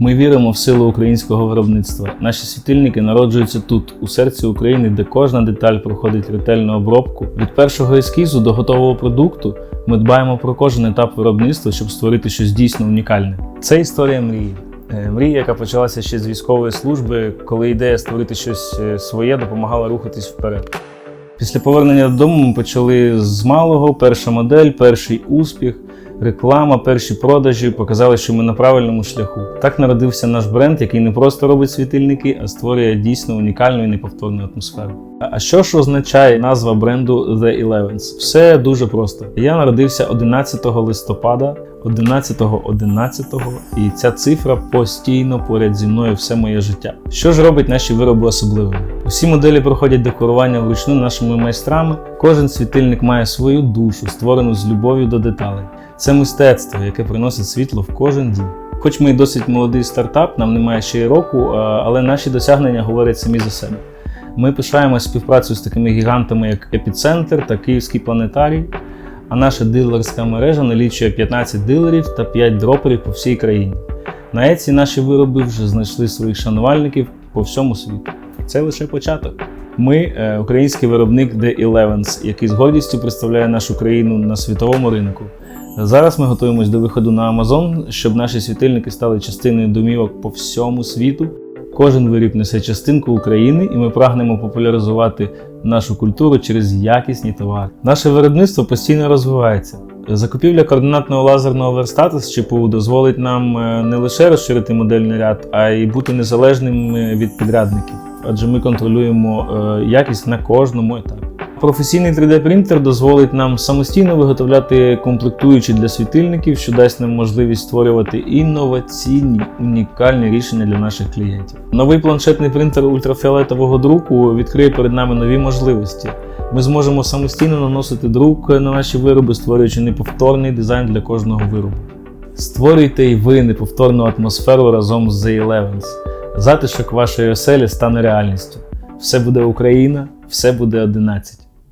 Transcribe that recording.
Ми віримо в силу українського виробництва. Наші світильники народжуються тут, у серці України, де кожна деталь проходить ретельну обробку. Від першого ескізу до готового продукту ми дбаємо про кожен етап виробництва, щоб створити щось дійсно унікальне. Це історія мрії. Е, Мрія, яка почалася ще з військової служби, коли ідея створити щось е, своє допомагала рухатись вперед. Після повернення додому ми почали з малого, перша модель, перший успіх, реклама, перші продажі показали, що ми на правильному шляху. Так народився наш бренд, який не просто робить світильники, а створює дійсно унікальну і неповторну атмосферу. А що ж означає назва бренду The Elevens? Все дуже просто. Я народився 11 листопада 11.11 і ця цифра постійно поряд зі мною все моє життя. Що ж робить наші вироби особливими? Усі моделі проходять декорування вручну нашими майстрами. Кожен світильник має свою душу, створену з любов'ю до деталей. Це мистецтво, яке приносить світло в кожен дім. Хоч ми досить молодий стартап, нам немає ще й року, але наші досягнення говорять самі за себе. Ми пишаємо співпрацю з такими гігантами, як Епіцентр та Київський планетарій. А наша дилерська мережа налічує 15 дилерів та 5 дроперів по всій країні. На Еці наші вироби вже знайшли своїх шанувальників по всьому світу. Це лише початок. Ми е, український виробник The Elevens, який з гордістю представляє нашу країну на світовому ринку. Зараз ми готуємось до виходу на Amazon, щоб наші світильники стали частиною домівок по всьому світу. Кожен виріб несе частинку України, і ми прагнемо популяризувати нашу культуру через якісні товари. Наше виробництво постійно розвивається. Закупівля координатного лазерного верстата з ЧПУ дозволить нам е, не лише розширити модельний ряд, а й бути незалежним від підрядників, адже ми контролюємо е, якість на кожному етапі. Професійний 3D-принтер дозволить нам самостійно виготовляти комплектуючі для світильників, що дасть нам можливість створювати інноваційні унікальні рішення для наших клієнтів. Новий планшетний принтер ультрафіолетового друку відкриє перед нами нові можливості. Ми зможемо самостійно наносити друк на наші вироби, створюючи неповторний дизайн для кожного виробу. Створюйте і ви неповторну атмосферу разом з The Elevens. Затишок вашої оселі стане реальністю. Все буде Україна, все буде 11.